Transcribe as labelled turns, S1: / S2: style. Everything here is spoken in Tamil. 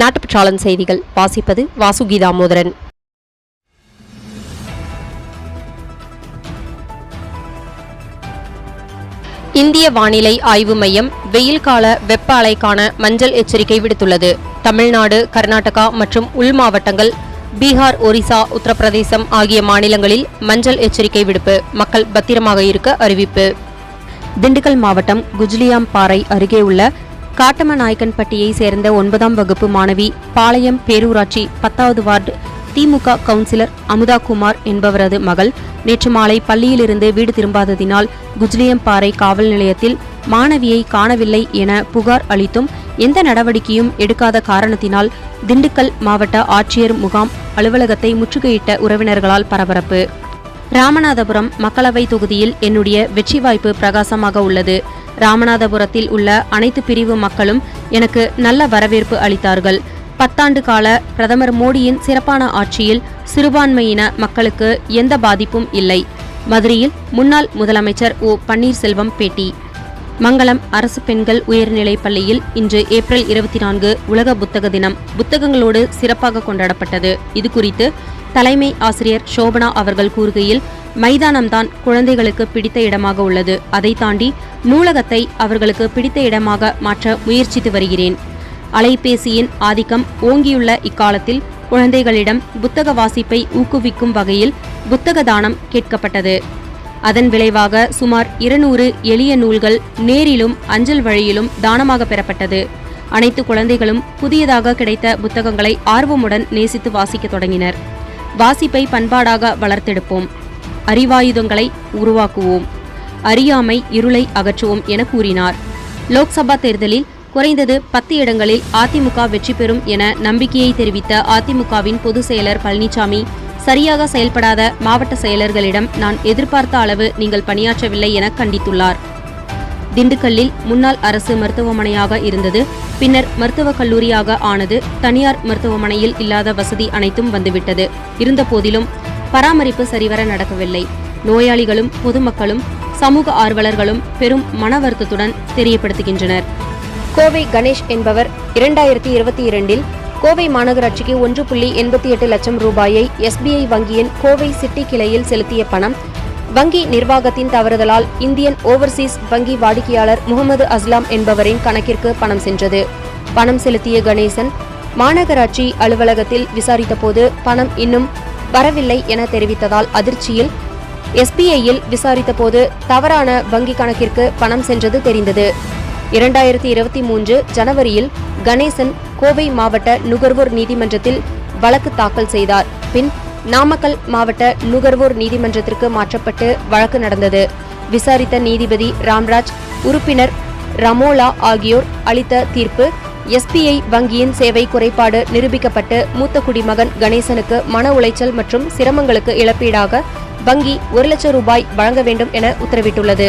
S1: நாட்டுப்பற்றாளன் செய்திகள். வாசிப்பது வாசுகி தாமோதரன் இந்திய வானிலை ஆய்வு மையம் வெயில் கால வெப்ப அலைக்கான மஞ்சள் எச்சரிக்கை விடுத்துள்ளது. தமிழ்நாடு கர்நாடகா மற்றும் உள் மாவட்டங்கள் பீகார் ஒரிசா உத்தரப்பிரதேசம் ஆகிய மாநிலங்களில் மஞ்சள் எச்சரிக்கை விடுப்பு. மக்கள் பத்திரமாக இருக்க அறிவிப்பு. திண்டுக்கல் மாவட்டம் குஜ்லியாம் பாறை அருகே உள்ள காட்டமநாயக்கன்பட்டியை சேர்ந்த ஒன்பதாம் வகுப்பு மாணவி பாளையம் பேரூராட்சி பத்தாவது வார்டு திமுக கவுன்சிலர் அமுதா குமார் என்பவரது மகள் நேற்று மாலை பள்ளியிலிருந்து வீடு திரும்பாததினால் குஜ்லியம்பாறை காவல் நிலையத்தில் மாணவியை காணவில்லை என புகார் அளித்தும் எந்த நடவடிக்கையும் எடுக்காத காரணத்தினால் திண்டுக்கல் மாவட்ட ஆட்சியர் முகாம் அலுவலகத்தை முற்றுகையிட்ட உறவினர்களால் பரபரப்பு. ராமநாதபுரம் மக்களவை தொகுதியில் என்னுடைய வெற்றி வாய்ப்பு பிரகாசமாக உள்ளது. ராமநாதபுரத்தில் உள்ள அனைத்து பிரிவு மக்களும் எனக்கு நல்ல வரவேற்பு அளித்தார்கள். பத்தாண்டு கால பிரதமர் மோடியின் சிறப்பான ஆட்சியில் சிறுபான்மையின மக்களுக்கு எந்த பாதிப்பும் இல்லை. மதுரையில் முன்னாள் முதலமைச்சர் ஓ பன்னீர்செல்வம் பேட்டி. மங்களம் அரசு பெண்கள் உயர்நிலைப் பள்ளியில் இன்று ஏப்ரல் இருபத்தி நான்கு உலக புத்தக தினம். புத்தகங்களோடு சிறப்பாக கொண்டாடப்பட்டது. இதுகுறித்து தலைமை ஆசிரியர் சோபனா அவர்கள் கூறுகையில் மைதானம்தான் குழந்தைகளுக்கு பிடித்த இடமாக உள்ளது. அதை தாண்டி நூலகத்தை அவர்களுக்கு பிடித்த இடமாக மாற்ற முயற்சித்து வருகிறேன். அலைபேசியின் ஆதிக்கம் ஓங்கியுள்ள இக்காலத்தில் குழந்தைகளிடம் புத்தக வாசிப்பை ஊக்குவிக்கும் வகையில் புத்தக தானம் கேட்கப்பட்டது. அதன் விளைவாக சுமார் இருநூறு எளிய நூல்கள் நேரிலும் அஞ்சல் வழியிலும் தானமாக பெறப்பட்டது. அனைத்து குழந்தைகளும் புதியதாக கிடைத்த புத்தகங்களை ஆர்வமுடன் நேசித்து வாசிக்கத் தொடங்கினர். வாசிப்பை பண்பாடாக வளர்த்தெடுப்போம். அறிவாயுதங்களை உருவாக்குவோம். அறியாமை இருளை அகற்றுவோம் என கூறினார். லோக்சபா தேர்தலில் குறைந்தது பத்து இடங்களில் அதிமுக வெற்றி பெறும் என நம்பிக்கையை தெரிவித்த அதிமுகவின் பொதுச் செயலர் பழனிசாமி சரியாக செயல்படாத மாவட்ட செயலர்களிடம் நான் எதிர்பார்த்த அளவு நீங்கள் பணியாற்றவில்லை என கண்டித்துள்ளார். திண்டுக்கல்லில் முன்னாள் அரசு மருத்துவமனையாக இருந்தது பின்னர் மருத்துவக் கல்லூரியாக ஆனது தனியார் மருத்துவமனையில் இல்லாத வசதி அனைத்தும் வந்துவிட்டது. இருந்தபோதிலும் பராமரிப்பு சரிவர நடக்கவில்லை. நோயாளிகளும் பொதுமக்களும் சமூக ஆர்வலர்களும் பெரும் மன வருத்தத்துடன் தெரியப்படுத்துகின்றனர். கோவை கணேஷ் என்பவர் இரண்டாயிரத்தி இருபத்தி இரண்டில் கோவை மாநகராட்சிக்கு ஒன்று புள்ளி எண்பத்தி எட்டு லட்சம் ரூபாயை எஸ்பிஐ வங்கியின் கோவை சிட்டி கிளையில் செலுத்திய பணம். வங்கி நிர்வாகத்தின் தவறுதலால் இந்தியன் ஓவர்சீஸ் வங்கி வாடிக்கையாளர் முகமது அஸ்லாம் என்பவரின் கணக்கிற்கு பணம் சென்றது. பணம் செலுத்திய கணேசன் மாநகராட்சி அலுவலகத்தில் விசாரித்தபோது பணம் இன்னும் வரவில்லை என தெரிவித்ததால் அதிர்ச்சியில் எஸ்பிஐயில் விசாரித்தபோது தவறான வங்கி கணக்கிற்கு பணம் சென்றது தெரிந்தது. இரண்டாயிரத்தி இருபத்தி மூன்று ஜனவரியில் கணேசன் கோவை மாவட்ட நுகர்வோர் நீதிமன்றத்தில் வழக்கு தாக்கல் செய்தார். பின் நாமக்கல் மாவட்ட நுகர்வோர் நீதிமன்றத்திற்கு மாற்றப்பட்டு வழக்கு நடந்தது. விசாரித்த நீதிபதி ராம்ராஜ் உறுப்பினர் ரமோலா ஆகியோர் அளித்த தீர்ப்பு எஸ்பிஐ வங்கியின் சேவை குறைபாடு நிரூபிக்கப்பட்டு மூத்த குடிமகன் கணேசனுக்கு மன உளைச்சல் மற்றும் சிரமங்களுக்கு இழப்பீடாக வங்கி ஒரு லட்சம் ரூபாய் வழங்க வேண்டும் என உத்தரவிட்டுள்ளது.